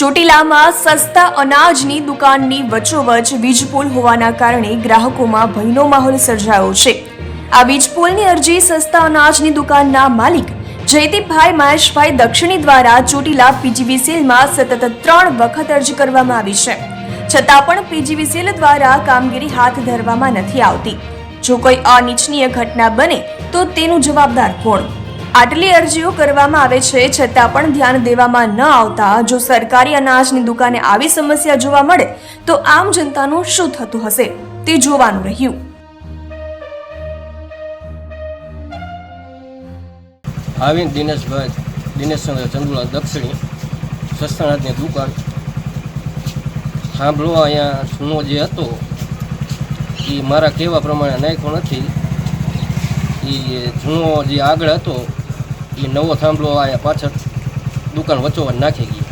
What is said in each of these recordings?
ચોટીલામાં સસ્તા અનાજની દુકાનની વચ્ચોવચ વીજપોલ હોવાના કારણે ગ્રાહકોમાં ભયનો માહોલ સર્જાયો છે. આ વીજપોલની અરજી સસ્તા અનાજની દુકાનના માલિક જયદીપભાઈ મહેશભાઈ દક્ષિણી દ્વારા ચોટીલા પીજીવીસીએલમાં સતત ત્રણ વખત અરજી કરવામાં આવી છે. છતાં પણ પીજીવીસીએલ દ્વારા કામગીરી હાથ ધરવામાં નથી આવતી. જો કોઈ અનિચ્છનીય ઘટના બને તો તેનું જવાબદાર કોણ? આટલી અરજીઓ કરવામાં આવે છે, છતાં પણ ધ્યાન દેવામાં ન આવતા. જો સરકારી અનાજની દુકાને આવી સમસ્યા જોવા મળે, તો આમ જનતાનું શું થતું હશે? તે જોવાનું રહ્યું. આવીને દિનેશભાઈ દિનેશચંદ્ર ચંદુલા દક્ષિણી, સસ્તાનાથની દુકાન. સાંભળો, અહીંયા સુનો જે હતો એ મારા કહેવા પ્રમાણે નાખ્યો નથી. એ જૂનો જે આગળ હતો એ નવો થાંભલો પાછળ દુકાન વચ્ચોવચ નાખી ગઈ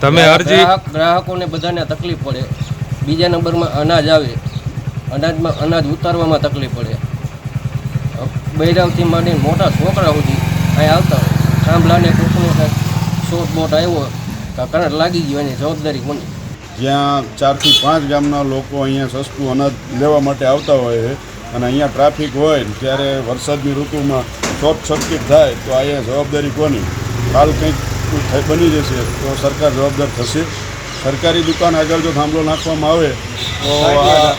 તમે અરજી ગ્રાહકોને બધાને તકલીફ પડે. બીજા નંબરમાં અનાજ આવે. અનાજમાં અનાજ ઉતારવામાં તકલીફ પડે. બૈરાવથી માંડીને મોટા છોકરા સુધી અહીં આવતા હોય. થાંભલાને કોકનો કાંઈક શોટ બોટ આવ્યો કાં કરંટ લાગી ગયો એની જવાબદારી કોની? જ્યાં ચારથી પાંચ ગામના લોકો અહીંયા સસ્તું અનાજ લેવા માટે આવતા હોય છે અને અહીંયા ટ્રાફિક હોય ત્યારે વરસાદની ઋતુમાં શોર્ટ સર્કિટ થાય તો અહીંયા જવાબદારી કોની? કાલ કંઈક થઈ- બની જશે તો સરકાર જવાબદાર થશે. સરકારી દુકાન આગળ જો થાંભલો નાખવામાં આવે તો આ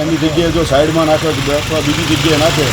એની જગ્યાએ જો સાઈડમાં નાખે અથવા બીજી જગ્યાએ નાખે